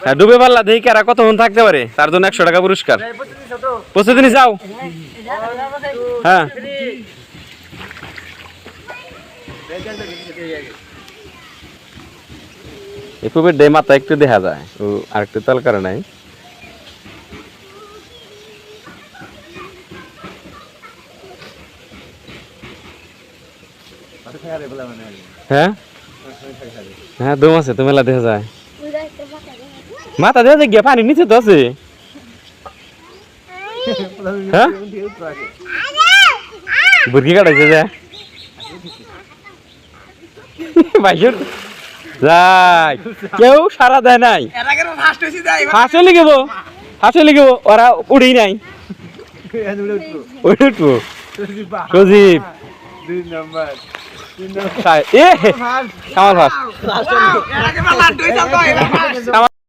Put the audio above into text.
হ্যাঁ ডুবে পারলা, দেখি কারা কতক্ষণ থাকতে পারে। তার জন্য একশো টাকা পুরস্কার। প্রস্তুতি যাও। হ্যাঁ। এই পুবের ডে মাথা একটু দেখা যায়। ও আরেকটু তাল করে নাই। হ্যাঁ? হ্যাঁ দম আছে তো মেলা দেখা যায়। মাথা দেখা যায় গিয়া পানি নিচে তো আছে। হ্যাঁ? বুরকি কাটাইছে যে। বাইশুর যাই। কেউ সারা দেয় নাই। হাসে লিখব হাসে লিখব ওরা উড়ি নাই সজীব। এ কামাল ফাস।